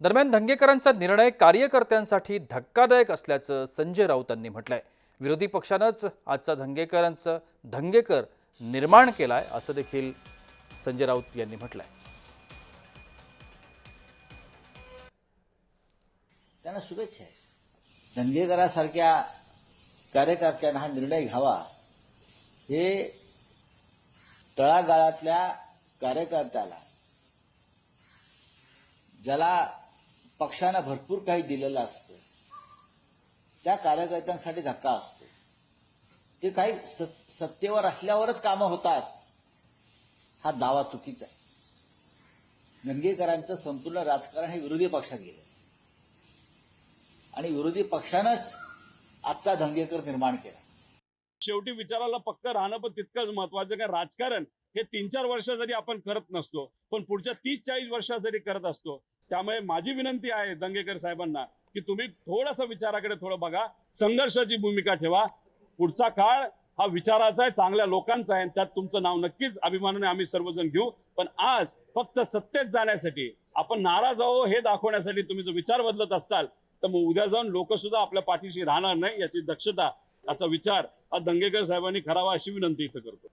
दरम्यान धंगेकरांचा निर्णय कार्यकर्त्यांसाठी धक्कादायक असल्याचं संजय राऊतांनी म्हटलंय. विरोधी पक्षानंच आजचा धंगेकरांचं धंगेकर निर्माण केलाय असं देखील संजय राऊत यांनी म्हटलंय. त्यांना शुभेच्छा आहे. धंगेकरासारख्या कार्यकर्त्यांना हा निर्णय घ्यावा. हे तळागाळातल्या कार्यकर्त्याला ज्याला पक्षांना भरपूर काही दिलेलं असतं. त्या कार्यकर्त्यांसाठी धक्का असतो. ते काही सत्तेवर असल्यावरच कामं होतात. हा दावा चुकीचा आहे. गंगेकरांचं संपूर्ण राजकारण हे विरोधी पक्षात गेलं आणि विरोधी पक्षानंच आजचा धंगेकर निर्माण केला. शेवटी विचाराला पक्क राहणं पण तितकंच महत्वाचं काय राजकारण हे तीन चार वर्षासाठी आपण करत नसतो पण पुढच्या तीस चाळीस वर्षासाठी करत असतो त्यामुळे माझी विनंती आहे दंगेकर साहेबांना की तुम्ही थोडासा विचाराकडे थोडं बघा संघर्षाची भूमिका ठेवा. पुढचा काळ हा विचाराचा आहे चांगल्या लोकांचा आहे आणि त्यात तुमचं नाव नक्कीच अभिमानाने आम्ही सर्वजण घेऊ. पण आज फक्त सत्तेत जाण्यासाठी आपण नाराज आहो हे दाखवण्यासाठी तुम्ही जो विचार बदलत असाल तर मग उद्या जाऊन लोक सुद्धा आपल्या पाठीशी राहणार नाही याची दक्षता याचा विचार हा दंगेकर साहेबांनी करावा अशी विनंती इथं करतो.